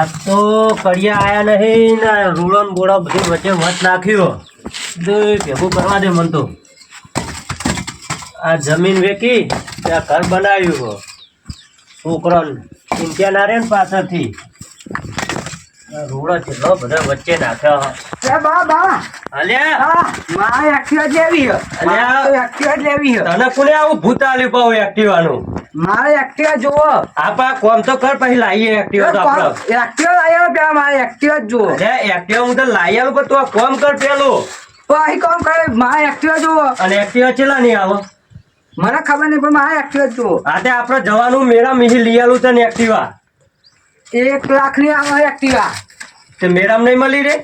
આ તો કડિયા આયા નહીં ને રૂળન બોળા બધું વચ્ચે વચ નાખ્યો. બધું ભેગું કરવા દે મન તો. આ જમીન વેકી ત્યાં ઘર બનાવ્યું છોકરાને ચિંત્યા ના રે ને પાછળથી. રૂડો છેલ્લો બધા વચ્ચે નાખ્યો એ બા બા. અલ્યા. હા એક્ટિવા જ લેવી અલ્યા. એક્ટિવા જ લેવી તને કોને આવું ભૂત આલ્યું પાવ એક્ટિવાનું મારે એક્ટિવા જોવો આપા કોમ તો કર પછી લાવીએ એક્ટિવા તો આપણે એક્ટિવા લાવ્યો પેલા મારે એક્ટિવા જ જોવો એક્ટિવા હું તો લાવી આલું પણ તું આ કોમ કર પેલું. અહીં કોમ કરે મારે એક્ટિવા જોવો અને એક્ટિવા ચેલા નહીં આવો મને ખબર નહીં પણ મારે એક્ટિવા જ જોવો આ આપણે જવાનું મેળા મિહી લઈ આલું તને એક્ટિવા એક લાખની આવે એક્ટિવા તે મેરામ નહીં મળી રે?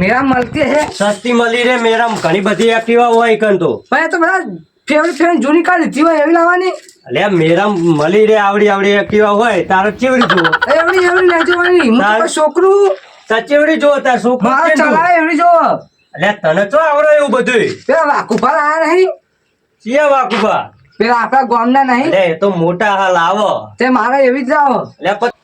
મેરામ મળતી હે. સસ્તી મળી રે મેરામ. ઘણી બધી એક્ટિવા હોય કન તો. ભાઈ તો બધા ફેવરી ફેવરી જૂની કાર લીધી હોય એવી લાવવાની. અલ્યા મેરામ મળી રે આવડી આવડી એક્ટિવા હોય તારે ચેવડી જો એવડી એવડી લઈ જવાની. હું તો છોકરું. તા ચેવડી જો તાર છોકરું મારે? ચલાવે એવડી જો અલે તને તો આવડે એવું બધું એ વાકુફા આ નહીં. ચિયા વાકુબા પેલા આપડા ગામ ના નહીં એ તો મોટા હાલ આવો. તે મારે એવી જ આવો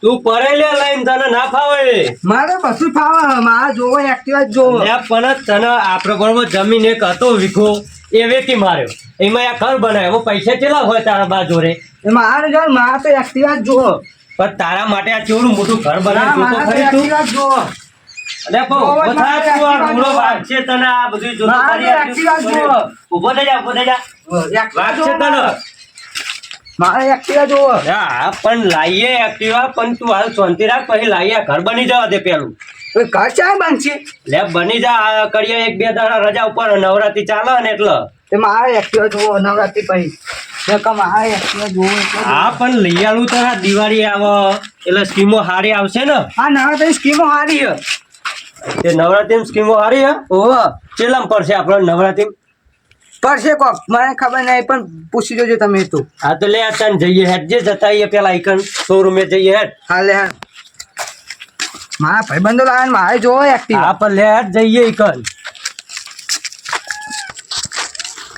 તું પડે લઈને તને ના ફાવે. મારે બધું ફાવે મારા જોવો એક્ટિવા જોવો. પણ તને આપડે પણ જમીન એક હતો વીઘો. એ વેચી માર્યો. એમાં આ ઘર બનાવ્યો. પૈસા કેટલા હોય તારા બા જોડે? મારે જો મારા તો એક્ટિવા જ જોવો. પણ તારા માટે આ ચોરું મોટું ઘર બનાવ્યું. તો તો ખરી તું. મારે એક્ટિવા જોવો. છે તને આ બધું જોતો મારે ખરી આ એક્ટિવા તું જોવો. ઊભો થઈ જા ઊભો થઈ જા. એક્ટિવા છે તને. મારે. મારે એક્ટિવા જોવો હા પણ લાઈએ એક્ટિવા પણ તું હાલ શાંતિ રાખ પછી લાઈએ. ઘર બની જવા દે પેલું. ઘર ચાય બનશે? લે બની જા કરીએ એક બે દાડા રજા ઉપર નવરાત્રી ચાલે ને એટલે. તે મારે એક્ટિવા જોવો નવરાત્રી પછી. મારે એક્ટિવા જોવો હા પણ લઈ તો દિવાળી આવે એટલે સ્કીમો સારી આવશે ને? હા નવરાત્રી સ્કીમો સારી તે નવરાત્રી સ્કીમો સારી હે? ઓહો. ચેલામ પડશે આપણે નવરાત્રી પડશે કોક. મને ખબર નહીં પણ પૂછી જોજો તમે તો. હા તો લે આ તને જઈએ હેડ. જે જતા આવીએ પેલા આઈકન શોરૂમે જઈએ હેડ. હાલે હા. મારા ભાઈબંધો લાવે મારે જોવો એક્ટિવ હા પણ લે હેડ જઈએ આઈકન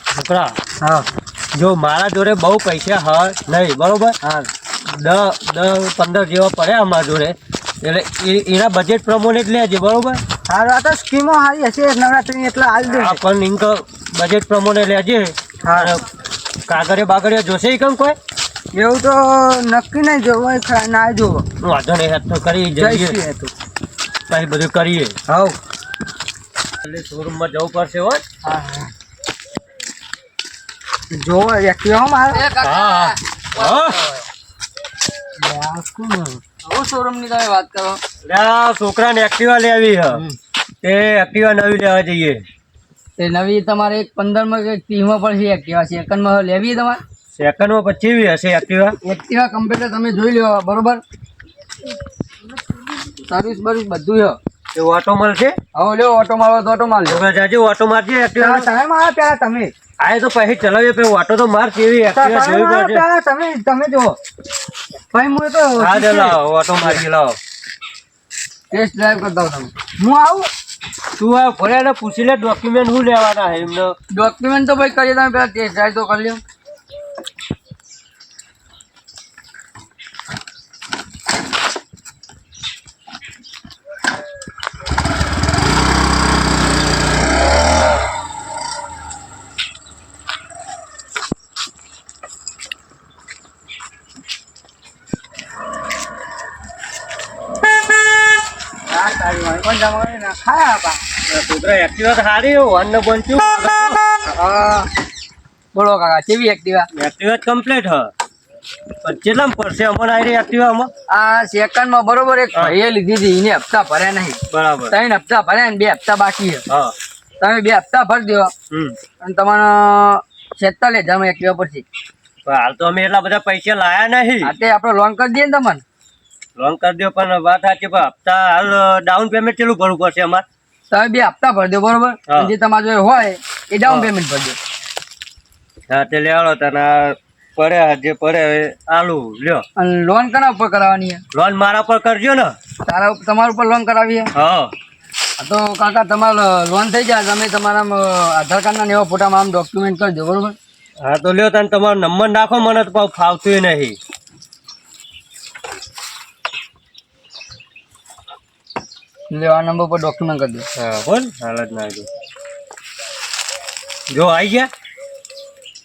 છોકરા હા. જો મારા જોડે બહુ પૈસા હ નહીં બરોબર? હા. દસ દસ પંદર જેવા પડે અમારા જોડે. એટલે એ- એના બજેટ પ્રમાણે જ લેજે બરોબર? હારું આ તો સ્કીમો સારી હશે નવરાત્રી એટલે હાલ દે પણ ઇન્ક બજેટ પ્રમાણે લેજે. હા. કાગરે બાગરે જોશે કેમ કોઈ એવું તો નક્કી નહીં જોવો ના જોવો. વાંધો નહીં તો કરી જઈએ. તો. પછી બધું કરીએ. હવ. એટલે શોરૂમમાં જવું પડશે હો. હા હા. જોવો એક્ટિવા હો મારે? હા હા. શોરૂમની તમે વાત કરો. લે આ છોકરાને એક્ટિવા લેવી હે. એ એક્ટિવા નવી લેવા જઈએ. તે નવી તમારે એક પંદરમાં કે ત્રીસ પડશે એક્ટિવા સેકન્ડમાં લેવી તમારે? સેકન્ડમાં પચીસ હશે એક્ટિવા એક્ટિવા કમ્પ્યુટર તમે જોઈ લો બરોબર? સર્વિસ બર્વિસ બધું એ ઓટો મળશે હવે લ્યો ઓટો મારો તો ઓટો માર લ્યો. છોકરા જાજે ઓટો મારજે એક્ટિવા તમે મારા પેલા તમે. આ તો પછી ચલાવીએ પછી ઓટો તો માર કેવી એક્ટિવા તમે પડશે તમે તમે જો ભાઈ હું તો હા દે લાવો ઓટો મારી લાવો. ટેસ્ટ ડ્રાઈવ કરતા તમે હું આવું? તું આ ફર્યા પૂછી લે ડોક્યુમેન્ટ શું લેવાના એમને? ડોક્યુમેન્ટ તો ભાઈ કરી તમે પેલા ટેસ્ટ ડ્રાઈવ તો કરી લ્યો આ તારી વાળી પણ જમાડી ના ખાયા બા. છોકરા એક્ટિવા સારી વન ને બોલો કાકા કેવી એક્ટિવા એક્ટિવા કમ્પ્લીટ હ. પણ કેટલામાં પડશે? અમને આવી એક્ટિવામાં આ સેકન્ડ બરોબર એક. ભાઈએ લીધી હતી એને હપ્તા ભર્યા નહીં. બરાબર. ત્રણ હપ્તા ભર્યા ને બે હપ્તા બાકી છે. તમે બે હપ્તા ભરી દો. અને તમારો છેતાલીસ હજારમાં એક્ટિવા પડશે. હાલ તો અમે એટલા બધા પૈસા લાયા નહીં. તે આપણે લોન કરી દઈએ ને તમને. લોન કરી દો પણ વાત સાચી પણ હપ્તા હાલ ડાઉન પેમેન્ટ કેટલું ભરવું પડશે અમારે? તમે બે હપ્તા ભરી દો બરોબર? જે તમારે જોડે હોય એ ડાઉન પેમેન્ટ ભરજો હા તે લેવાડો તને પડે જે પડે આલુ લ્યો. અને લોન કના ઉપર કરાવવાની લોન મારા પર કરજો ને. તારા તમારા ઉપર લોન કરાવીએ? હા. તો કાકા તમારે લોન થઈ જાય તમે તમારા આધાર કાર્ડના એવા ફોટામાં આમ ડોક્યુમેન્ટ કરજો બરોબર? હા તો લ્યો તને તમારો નંબર નાખો મને તો ફાવતું નહીં. લે આ નંબર પર ડોક્યુમેન્ટ કરી દો. હા બોલ. હાલત ના જો જો આવી ગયા?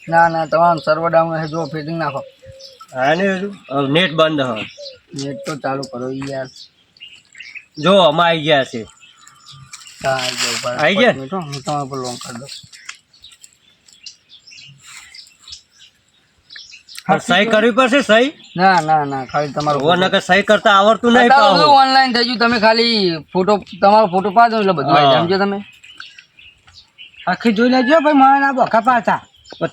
ના ના તમામ સર્વર ડાઉન હે જો ફિટિંગ નાખો. હા ને નેટ બંધ હ નેટ તો ચાલુ કરો યાર. જો અમે આવી ગયા છે. હા, આવી ગયા? આવી ગયા? હું તમારા પર લોન કરી દઉં. સહી કરવી પડશે સહી? ના ના ના ખાલી તમારું નકર સહી કરતા આવડતું નહીં બધું ઓનલાઈન થઈ ગયું તમે ખાલી ફોટો તમારો ફોટો પાડો એટલે બધું આવી જાય. તમે? આખી જોઈ લેજો ભાઈ મારા ના બોખા પાછા.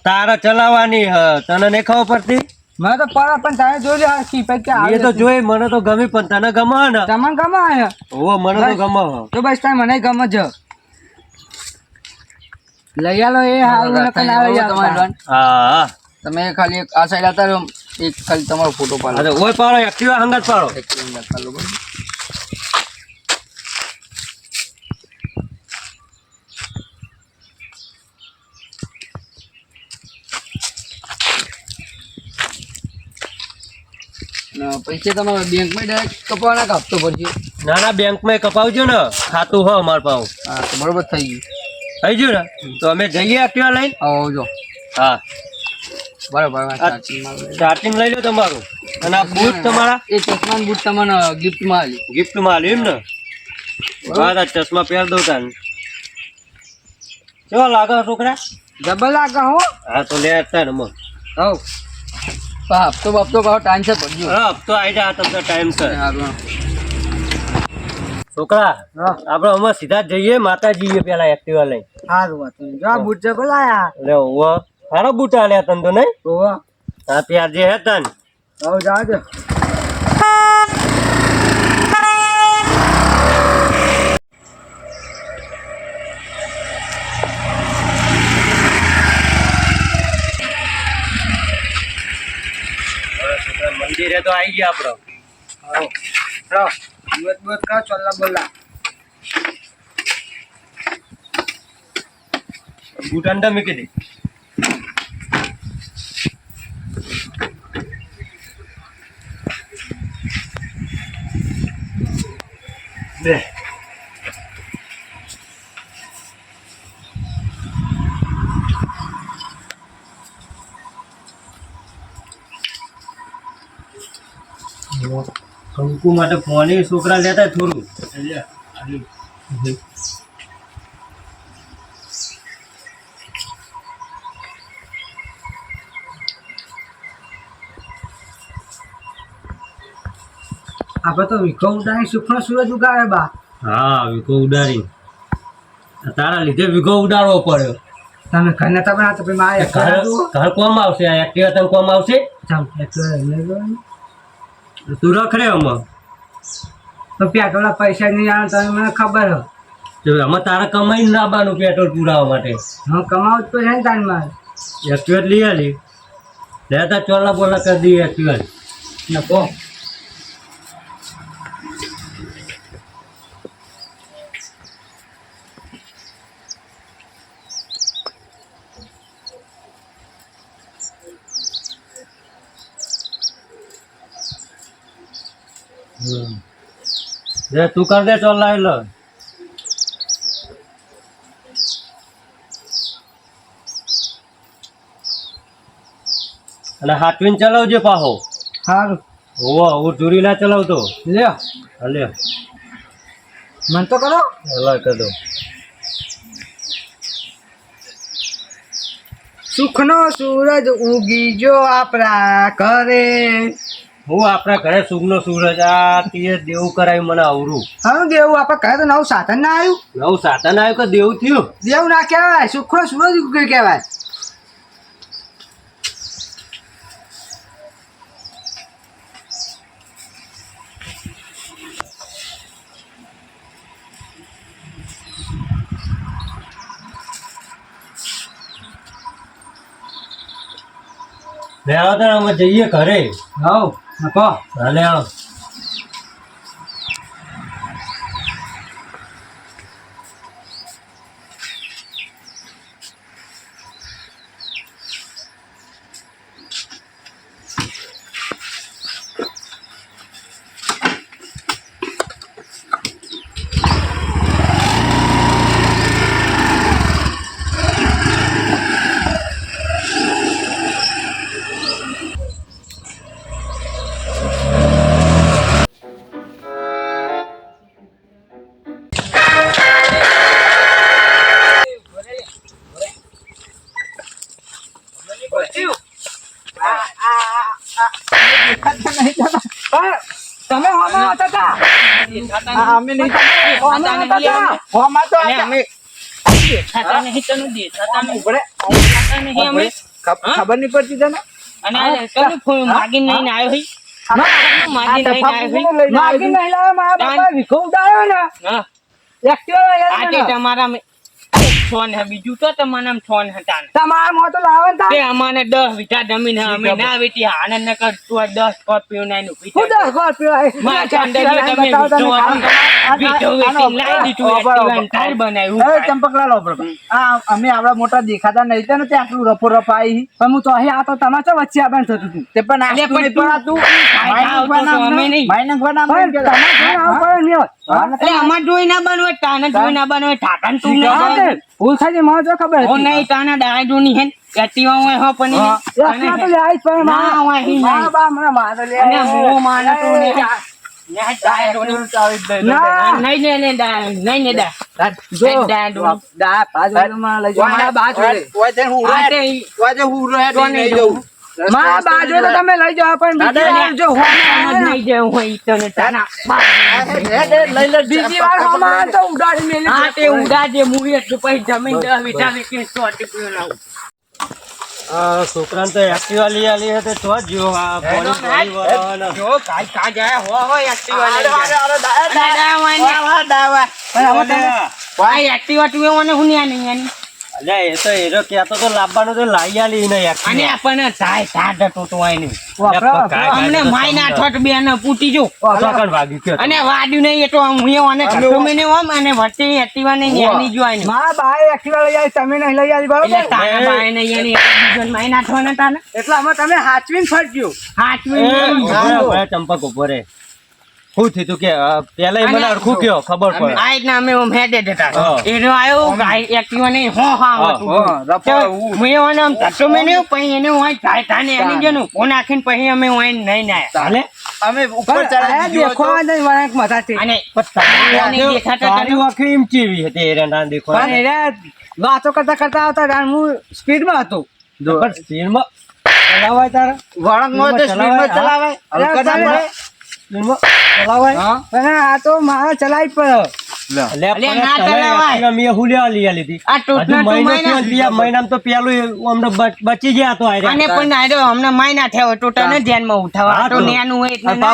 તારા ચલાવવાની હ તને નહીં ખબર પડતી? મેં તો પાડા પણ તારે જોઈ લે આખી પછી કે એ તો જોઈ મને તો ગમી પણ તને ગમે ને? તમને ગમે ઓ મને તો ગમે તો બસ તમે મને ગમે જ લઈ આલો એ હાલ હા હા. તમે ખાલી એક આ સાઈડ હતા એક ખાલી તમારો ફોટો પાડો. અરે ઓય પાડો એક્ટિવા હંગત પાડો? એક હંગત પાડો બરાબર. પૈસા તમારે બેંકમાં ડાયરેક્ટ કપાવાના કે હપ્તો ભરજો? ના ના બેંકમાં કપાવજો ને. ખાતું હ અમાર પાવ હા તો બરોબર થઈ ગયું. થઈ ગયું ને? તો અમે જઈએ એક્ટિવા લઈને? આવજો. હા. બરાબર. ચાર્જિંગ લઈ લો તમારું. અને આ બૂટ તમારા? એ ચશ્મા બૂટ તમને ગિફ્ટમાં આલી. ગિફ્ટમાં આલી એમ ને આ ચશ્મા પહેર દઉં તાન કેવા લાગે છોકરા? ડબલ લાગે હો. હા તો લે તાર મો. હવ. હપ્તો બપ્તો કહો ટાઈમ છે પડજો હા હપ્તો આવી જા તમને ટાઈમ છે. છોકરા આપણે અમે સીધા જઈએ માતાજીએ પેલા એક્ટિવા લઈ. સારું વાત જો આ બૂટ જબલ આયા લે ઓવો સારા બુટા આલ્યા તને તો નહીં? ઓહો. હા ત્યાર જે હે તન આવ જાજ મંદિરે તો આવી ગયા આપણો આવો. ચલો દિવસ દિવસ કા ચોલ્લા બોલા બૂટ અંદર મૂકી દે. બે કંકુ માટે ફોની છોકરા લેતા થોડું. આપણે તો વિખો ઉડાડી સુખનો સૂરજ ઉગાડે બા. હા વિખો ઉડાડી તારા લીધે વિખો ઉડાડવો પડ્યો. તમે ઘર તમે તો પછી મારે ઘર કોમ આવશે? આ એક્ટિવા તમે કોમ આવશે? તું રખડે આમાં. તો પેટ્રોલના પૈસા નહીં આવે તમે મને ખબર હો આમાં તારા કમાઈને લાવવાનું પેટ્રોલ પુરાવા માટે. હું કમાવું જ તો છે ને તાન મારે. એક્ટિવેટ લઈ આલી. લેતા ચોલા બોલા કરી દઈએ એક્ટિવા નકો જે તું કર દે ચોલ લાવી લો. અને હાથવીને ચલાવજે પાહો. સારું હોવો હું ચોરી ના ચલાવતો. લ્યો. હલે મન તો કરો. હલા કરી દો સુખનો સૂરજ ઉગી જો આપણા ઘરે. હું આપણા ઘરે સુગનો સૂરજ આ તીએ દેવું કરાયું મને અવરું. હા દેવું? આપણે કહે તો નવું સાધન ના આવ્યું. નવું સાધન આવ્યું કે દેવું થયું? દેવું ના કહેવાય સુખનો સૂરજ ઉગી કહેવાય. તાર અમે જઈએ ઘરે. હવ. નકો હાલે આવો. અમે નહીં તો અમે દેખાતા નહીં તને દેખાતા નહીં. ઉભરે. દેખાતા નહીં અમે. ખબર નહીં પડતી તને? અને આ ફોન લઈને આવ્યો? કયું માગીને આવ્યો માગી નહીં. મારા બાપા વિખો ને. હા. એક્ટિવા આ ને. તમારા છોન હે બીજું તો તમારા છોન હતા તમારા મોં તો લાવે ને તે. અમાને વીઘા જમીન હે, અમે ના વેચી. આનંદ ન કરતું હોય દસ સ્કોર્પિયો ના એનું હું પીતા. દસ વાર પીવા માં એક્ટિવા તમે બતાવો હતો. ચંપકલાલ આ અમે આવડા મોટા દેખાતા નહીં તને ત્યાં આટલું રફો રફ પણ હું તો અહીં આ તો તમારે વચ્ચે આવવાનું થતું હતું. તે પણ અલે પણ નહીં તું પણ આ તું કાંઈ આવતો તો અમે નહીં. માઇનસ વન આમ પણ નહીં તમારે ઘરે આવું પડે ને યાર. એટલે અમાર જોઈ ના બનવે તાને જોઈ ના બનવે ઠાકન તું ભૂલ થાય છે, મને ખબર ઓ નહીં તાના ડાયા જોની હે એક્ટિવા હોય હો. પણ એ એક્ટિવા તો જાય પણ ના મારા- હોય ઈ બા મને મારે લે. અને મો માને તું ને તમે લઈ જાઓ પણ જો નહીં જેવું હોય તે. બીજી વાર હોમાં તો ઉડાડી મેલી હા તે ઉડા જે મૂવી પછી જમીન. આ છોકરાને તો એક્ટિવા લઈ આલી હે તે જ આ પોલીસ વાળી. જો કાઈ કા જાય હો હો એક્ટિવા લઈ જાય. દાવા વાહ, દાયા, વાહ. અલ્યા, આ એક્ટિવા તું મને હું નહીં એની. એ તો એરો કહેતો તો લાવવાનું તો આલી અને આપણને અમને બે ને પૂટી જો અને વાડ્યું નહીં એ આમ હું એવાને કસ્ટમે ને આમ અને વચ્ચે એક્ટિવા ને એની જો આઈને. એક્ટિવા લઈ આવી તમે નહીં લઈ આવી એટલે બરોબર તારા બાએ ને એની એક બીજોને માયના ઠોને તાને. એટલે અમે તમે હાચવીને ફરજો હાચવી એ, નહીં. ઊભો રહે, ભાઈ, ચંપક ઊભો રહે. શું થયું તું કે અ, મને અને- કયો ખબર પડે. આ રીતના અમે આમ હેડે જતા. એનો આયો ગાય એક્ટિવા ને હો હા હા, હતું. હા, હું એવાને આમ ધક્કો મેલ્યો, પછી એને હોય થાય થાને એની જેનું ફોન નાખીને પછી અમે હોય નહીં ના ચાલે? અમે ઉપર પણ ચડાવી આ દીધો દેખો નહીં વળાંક માથાથી. અને પણ તારી આની આંખો- દેખાતા તારી એમ ચેવી હતી એરે ના દેખો પણ એને વાતો કરતા કરતા આવતા હું સ્પીડમાં હતો. સ્પીડમાં? ચલાવાય તારા? વળાંકમાં માં તો સ્પીડમાં ચલાવાય. ચલાવાય હા. આ તો મારે ચલાવી પડે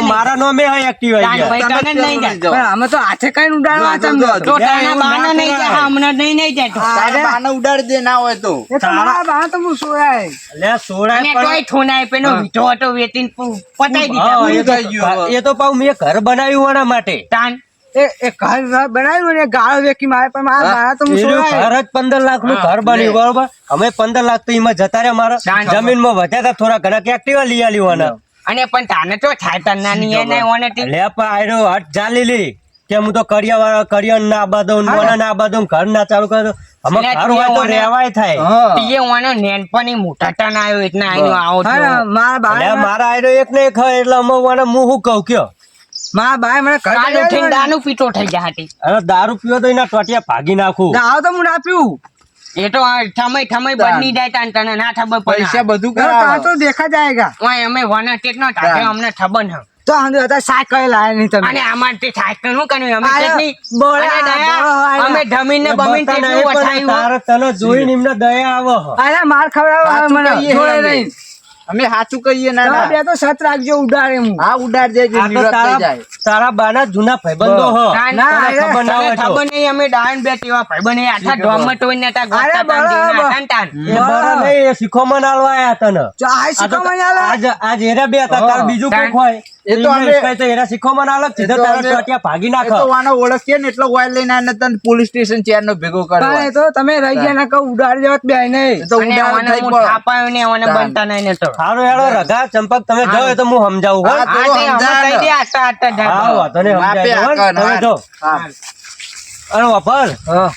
મારા નામે એક્ટિવા અમે તો હાથે કઈ ઉડાડવા ઉડાડી દે ના હોય તો. એ તો મારા બા તો હું સોયાય અલ્યા, સોળાય અને પણ- તોય થોનાય પેલો વીંટો હતો વેચીને પુ- પતાઈ હા, દીધા. એ તો- થઈ ગયું. એ તો પાછું મેં ઘર બનાવ્યું માટે. તાન એ એ ઘર બનાવ્યું ને ગાળો વેકી મારે પણ મારા બા તો હું એનું સોયાય ઘર જ પંદર લાખનું ઘર બન્યું બરોબર? અમે પંદર લાખ તો એમાં જતા રહ્યા મારા. શાંત. જમીનમાં વધ્યા હતા થોડા ઘણા કે એક્ટિવા લઈ આલી. અને પણ તાને તો થાય નાની એને ઓને લે પણ આયરો હટ ચાલી લી. કે હું તો કરિયા વાળા કરિયા ના બાંધો ને ઓના ના બાંધો ઘર ના ચાલુ કરો. અમે ઘર હોય તો રહેવાય થાય. હા. ઓને નેનપણી મોટા ટન આવ્યો એટલે આનો આવો હા થયો. ને, મારા મારા આયરો એક ને એક હોય એટલે અમે ઓને હું શું કહું કયો? મારા બા મને કાલ ઉઠીને. થઈ હતી દારૂ પીવો તો એના ટોટિયા ભાગી નાખું. દાવ તો હું ના પીવું. એ તો આ ઠમઈ બની જાય તાન તને ના ખબર પૈસા બધું તો દેખા જાયગા. ઓય અમે વન ટેક નો ઠાકે અમને ખબર ન તો હંદે હતા સાયકલ લાયા નહીં તમે. અને અમાર તે સાયકલનું કર્યું? અમે કેટલી? બોળા. અમે ને બમીન કેટલું એ તારે તને જોઈને એમને દયા આવો. અરે માર ખવડાવો મને. જોડે નહીં અમે સાચું કહીએ ના ના. બે તો સત રાખજો ઉડાડે હું. હા ઉડાડ દેજે નિવૃત્ત થઈ તારા જાય. તારા બાના જૂના ભાઈબંધો હો. ના, ના, ખબર ના હોય ખબર નહીં અમે ડાયન બે કેવા ભાઈબંધ એ આખા ડોમમાં ટોઈને તા ગોતા ને તાન. એ બરાબર. નહીં, ના આલવા આયા તને. ચા તો આલે. આજ આજ એરા બે હતા તાર બીજું કોક હોય. એ તો તો અમે- અમે તો એરા શીખોમાં ના અલગ સીધો તારા ટોટિયા ભાગી નાખો તો આનો ઓળખીએ ને એટલો વાયર લઈને આને તને પોલીસ સ્ટેશન ચેર નો ભેગો પણ કર્યો તો તમે રહી ગયા ના કહું ઉડાડી દેવા બે નહીં. તો ઉડાડ થઈ હું થાપાયો ને ઓને બનતા નહીં ને તો. સારું હેડો રઘા ચંપક તમે જાઓ એ તો હું સમજાવું હો આ તે અમે સમજાય કહી ને. દે આટલા આટલા જાય. હા વાંધો નહીં સમજાય તમે જો. અરે વાપર.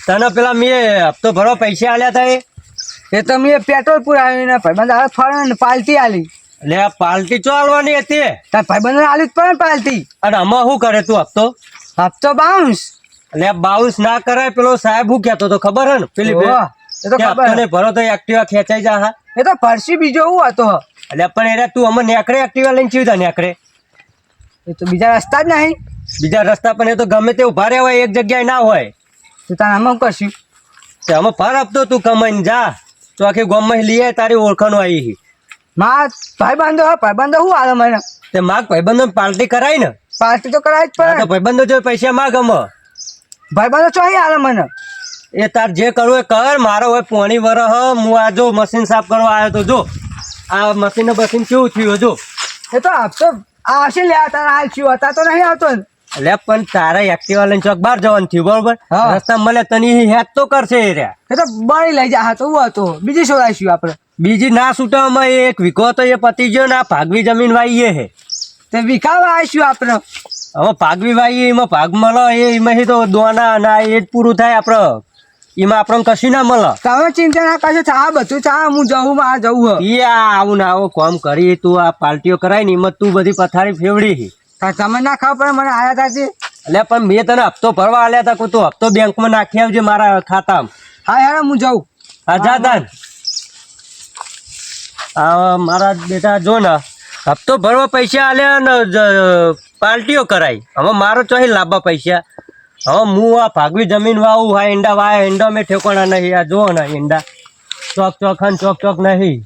તને પેલા મેં હપ્તો ભરો પૈસા આલ્યા હતા એ? તો મેં પેટ્રોલ પુરાવ્યું ને ભાઈબંધ હારે ફરે પાલટી આલી. લે આ પાલટી ચો આલવાની હતી? તાર ભાઈબંધ આલી પડે ને પાલટી. અને આમાં શું કરે તું હપ્તો? હપ્તો બાઉન્સ લે બાઉન્સ ના કરાય પેલો સાહેબ હું કહેતો તો ખબર હે ને પેલી એ તો ખબર. હપ્તો નહીં ભરો તો એક્ટિવા ખેંચાઈ જા હા. એ તો ફરસી બીજો હું હતો. એટલે પણ એરા તું અમે નેકડે એક્ટિવા લઈને ચીવતા નેકડે એ તો બીજા રસ્તા જ નહીં. બીજા રસ્તા પણ એ તો ગમે તે ઊભા રહ્યા હોય એક જગ્યાએ ના હોય. તો તારે આમાં કશું તે અમે ફર આપતો તું કમાઈને જા. તો આખી ગામમાં લઈ તારી ઓળખાણો આવી મારા ભાઈ બાંધો હા ભાઈ બાંધો શું હાલે મને? તે માગ ભાઈબંધો પાર્ટી કરાય ને? પાર્ટી તો કરાય જ પડે ભાઈબંધો જો પૈસા માગ અમ ભાઈ બાંધો અહીં હાલે મને? એ તાર જે કરવું એ કર મારો હવે પોણી વરહ હું આ જો મશીન સાફ કરવા આવ્યો તો જો. આ મશીન મશીન કેવું થયું જો? એ તો આપતો હશે લે તારા હાલ થયું હતા તો નહીં આવતો લે પણ તારા એક્ટિવા લઈને ચોક બહાર જવાનું થયું બરોબર. રસ્તા મળે તને હેત તો કરશે એ રહ્યા. એ તો બળી લઈ જા હા તો હું હતો. બીજી શોધાઈશું આપણે. બીજી ના છૂટવામાં એક વીઘો તો એ પતી ગયો ને આ ભાગવી જમીન વાઈએ હે. તે વિકાવા આવીશું આપણે હવે ભાગવી વાઈએ એમાં ભાગ મળે એ એમાંથી તો દોના ના એ જ પૂરું થાય આપણે એમાં આપણને કશું ના મળે. તમે ચિંતા ના કરશો ચા બધું ચા હું જવું આ જવું એ આવું ના આવું કોમ કરી તું આ પાર્ટીઓ કરાય ને એમાં તું બધી પથારી ફેવડી. તમે ના ખાવ પણ મને આયા તાથી એટલે પણ મેં તને હપ્તો ભરવા આલ્યા હતા કે તું હપ્તો બેંકમાં નાખી આવજે મારા ખાતામાં. હા યાર હું જાઉં. હા. જા. આ મારા બેટા જો ને હપ્તો ભરવા પૈસા આલ્યા ને પાર્ટીઓ કરાઈ હવે મારો ચોહી લાંબા પૈસા. હવે હું આ ભાગવી જમીન વાવું હા ઈંડા વાય, ઈંડા મેં ઠેકોણા નહીં, આ જો ને ઈંડા. ચોક ચોક ચોક ચોક નહીં.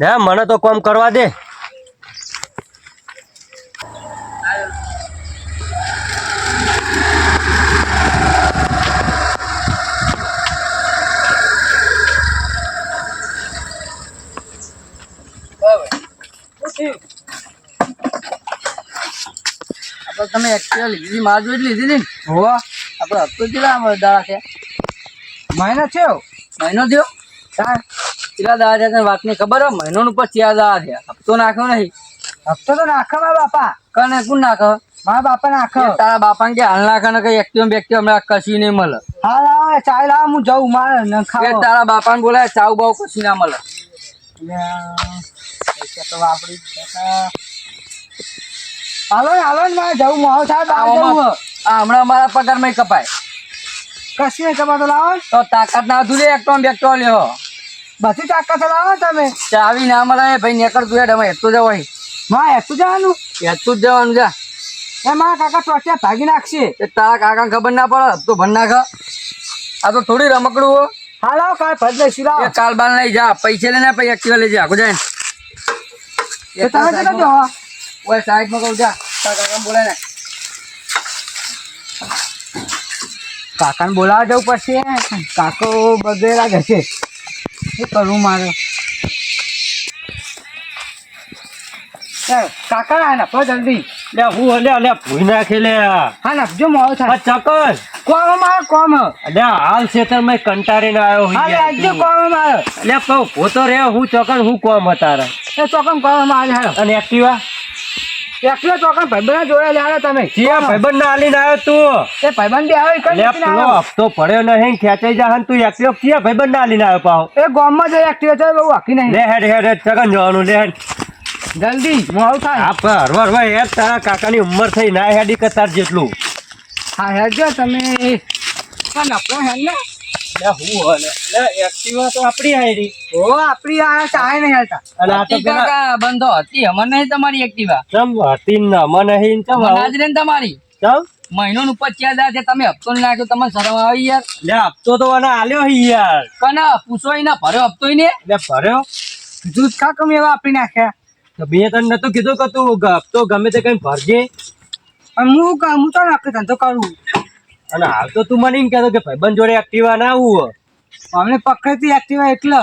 હે મને તો કોમ કરવા દે આપણે તમે લીધી માર જોઈ લીધી ને? હોવા. આપણે હપ્તો કેટલા દાડા છે? મહિનો થયો? મહિનો થયો? હા. કેટલા દાડા છે તને વાતની ખબર હે મહિનો ઉપર ચાર દાડા થયા. હપ્તો નાખ્યો નહીં. હપ્તો તો નાખો મારા બાપા. કને? કોણ નાખો મારા બાપા નાખો તારા બાપા કે હાલ નાખે ને કઈ એક્ટિવ બેક્ટિવ હમણાં કશી નહીં મળે. હા લાવ ચાય લાવ હું જઉં મારે ન ખાવ. તારા બાપાને બોલાય ચાવ બાવ કશી ના મળે. તો વાપરી હાલો હાલો ને મારે જવું માવો સાહેબ જવું આ હમણાં અમારા પગારમાં કપાય. કશી કપાતો લાવો તો તાકાત ના હતું એક ટોન બે ટોન લ્યો. બધી તાકાત લાવો તમે. ચાવી ના મળે ભાઈ નેકર તું હેડ અમે એટલું જવાય. માં એટલું જવાનું? એટલું જ જવાનું જા. એ મારા કાકા ચોટ્યા ભાગી નાખશે. એ તારા કાકા ખબર ના પડે તો ભણ નાખ. આ તો થોડી રમકડું હો. હાલો કાલ ભજ લઈશું લાવો કાલ બાલ લઈ જા પૈસા લઈને પછી એક્ટિવા લઈ જા આખું જાય. એ તમે કેટલા જવા ઓય સાઈડમાં કહું જા કાકા બોલાય ને. કાકાને બોલાવા જવું પડશે. કાકો બગડેલા જશે શું કરવું મારે? કાકા ના નાખો જલ્દી. લે હું લે લે ભૂઈ નાખે લે. હા નાખજો જો આ થાય ચકર કોમ મારે કોમ. અલે હાલ ખેતરમાં કંટાળીને આવ્યો હા રાજ્ય કોમ મારે લે કહું પોતો રે હું ચકર હું કોમ તારા એ ચોકન કોમ મારે હાલો. અને એક્ટિવા એકલો ચોકન ભાઈબંધ જોડે લે તમે. ક્યાં ભાઈબંધ ના આલીને આવ્યો તું? એ ભાઈબંધ આવ્યો કઈ લે પેલો હપ્તો પડ્યો નહીં ખેંચાઈ જા હન તું એકલો. ચિયા ભાઈબંધ ના આલીને આવ્યો પાહો? એ ગામમાં જઈ એક્ટિવ છે બહુ આખી નહીં. લે હેડ હેડ હેડ ચકન જવાનું લે હેડ. જલ્દી મોડું થાય. આ પર હરવા હેડ તારા કાકાની ઉંમર થઈ ના હેડી કતાર જેટલું. હા હેડજો તમે. પણ આપણો હેડ ને. હું એક્ટિવા તો આપણી આયરી ઓ આપણી આ ચાય નહીં હેડતા અને આ તો પેલા બંધો હતી. અમર નહીં તમારી એક્ટિવા ચમ હતી ના. મને હિન ચમ આવું? તમારી. ચમ? મહિનો નું ઉપર ચાર છે. તમે હપ્તો નાખ્યો તમને શરમ આવી યાર. લે હપ્તો તો મને આલ્યો હી યાર. કને પૂછો ના ભર્યો હપ્તો ને? લે ભર્યો? દૂધ કા કમ એવા આપી નાખ્યા? તો મેં તને નતું કીધું કે તું હપ્તો ગમે તે કઈ ભરજે. અને હું હું તો નાખ્યો ધંધો કરું. અને હાલ તો તું મને એમ કહેતો કે ભાઈબંધ જોડે એક્ટિવા ના આવું અમને પકડતી એક્ટિવા એટલે.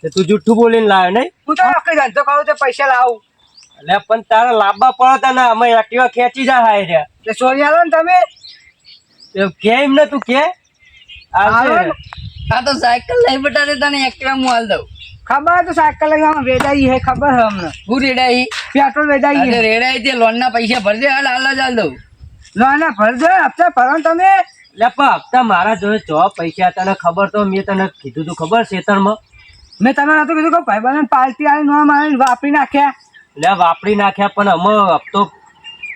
તે તું જુઠ્ઠું બોલીને લાવ્યો નહીં? હું તો આખી ધંધો કરું તો પૈસા લાવું. એટલે પણ તારા લાંબા પડતા ને અમે એક્ટિવા ખેંચી જા હાય રહ્યા એટલે સોરી આલો ને તમે? કે એમ ને તું કે. આ તો સાયકલ લઈ બટા દે તને એક્ટિવા હું હાલ દઉં. ખબર તો સાયકલ લઈ આમ વેદાઈ હે ખબર હે અમને. હું રેડાઈ. પેટ્રોલ વેદાઈ અરે રેડાઈ તે લોન ના પૈસા ભરજે હાલ હાલ જ હાલ દઉં. ના ના ભરજો હપ્તા ભરો તમે. લપા હપ્તા મારા જોડે જો પૈસા તને ખબર તો મેં તને કીધું તું ખબર શેતરમાં? મેં તમે નતું કીધું કે ભાઈબંધ પાર્ટી આવી નો મારે વાપરી નાખ્યા. લે વાપરી નાખ્યા પણ અમે હપ્તો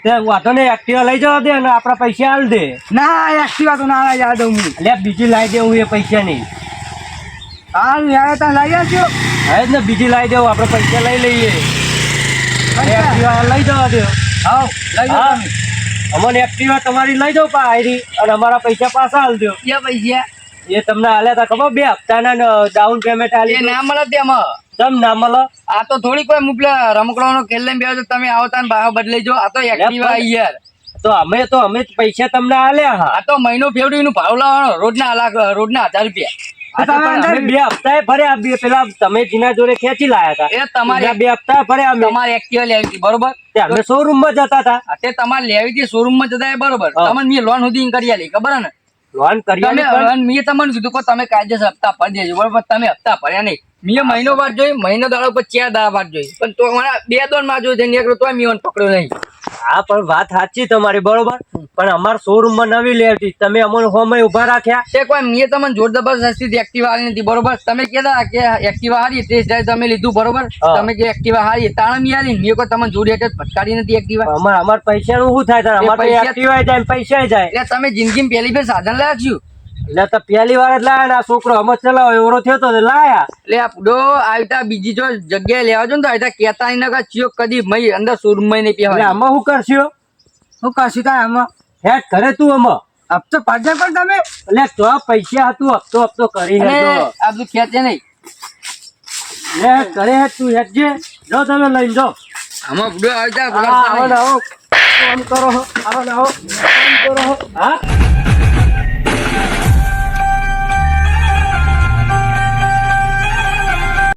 તે વાંધો ને એક્ટિવા લઈ જવા દે અને આપણા પૈસા હાલ દે. ના એક્ટિવા તો ના લઈ યાદ હું. લે બીજી લાવી દેવું એ પૈસા નહીં હાલ યાર ત્યાં લઈ આવજો. હવે જ ને બીજી લાવી દેવું આપણે પૈસા લઈ લઈએ? એક્ટિવા લઈ જવા દે. હા લઈ જાઓ હા. તમે. અમને એક્ટિવા તમારી લઈ જાઉં પાયરી અને અમારા પૈસા પાછા હાલજો એ પૈસા. એ તમને હાલ્યા હતા ખબર? બે હપ્તાના ડાઉન પેમેન્ટ એ ના મળે તેમાં. તમ ના મળે? આ તો થોડીક કોઈ મુપલે રમકડાનો ખેલ લઈને બેહો તમે આવતા ને ભાવ બદલાઈ જો આ તો એક્ટિવા યાર તો અમે તો અમે પૈસા તમને આલ્યા હા. આ તો મહિનો ફેવડી નું ભાવ લાવવાનો રોજના લાખ રોજના હજાર રૂપિયા. બે હપ્તાએ ભર્યા બે પેલા તમે જીના જોડે ખેંચી લાયા હતા. એ તમારે બે હપ્તા ફર્યા તમારે એક્ટિવા લેવી હતી બરોબર? અમે શોરૂમમાં જતા હતા તે. તમારે લેવી હતી શોરૂમમાં જતા બરોબર. તમને મેં લોન સુધી કરી આલી ખબર ને? લોન કરી મેં તમને કીધું કે તમે કાયદેસર હપ્તા ભરી દેજો બરોબર? તમે હપ્તા ભર્યા નહીં. મેં મહિનો વાર જોઈ મહિનો દાડો પર ચાર દાડા વાર જોઈ. પણ તો મને બે દોનમાં જોઈ નીકળ્યો તો મેં ઓન પકડ્યો નહીં. હા પણ વાત સાચી તમારી બરોબર? પણ અમાર શોરૂમમાં નવી લેતી તમે અમને હોમે ઊભા રાખ્યા. તે કોઈ મેં તમને જોર જબરજસ્તી એક્ટિવા હારી નથી બરોબર? તમે કહેતા કે એક્ટિવા હારી તે જાય તમે લીધું બરોબર? તમે કે એક્ટિવા હારી તાણ મી હારી મેં કોઈ તમને જોડે એટલે ભટકાડી નથી એક્ટિવા અમાર અમાર પૈસા નું શું થાય? અમાર પૈસા- જાય પૈસા જાય. એટલે તમે જિંદગીમાં પહેલી ફેર સાધન લાગ્યું એટલે તો પહેલી વાર જ લાયા આ છોકરો અમે ચલાવો એવડો થયો તો લાયા. એટલે આ આવતા બીજી જો જગ્યાએ લેવા જો ને તો આવતા કહેતા નહીં નકર ચિયો કદી મય અંદર શોરૂમમાં નહીં એટલે આમાં શું કરશો? શું કરશું તાર આમાં? હેડ કરે તું આમાં. હપ્તો પાછળ પણ તમે? એટલે તો પૈસા હતું હપ્તો હપ્તો કરી હેડો આ બધું ખેંચે નહીં. લે કરે હેડ તું હેડજે જો. તમે લઈને જો. આમાં પૂડો આવતા હા, આવો આવો. આમ કરો આવો આવો. આમ કરો હા?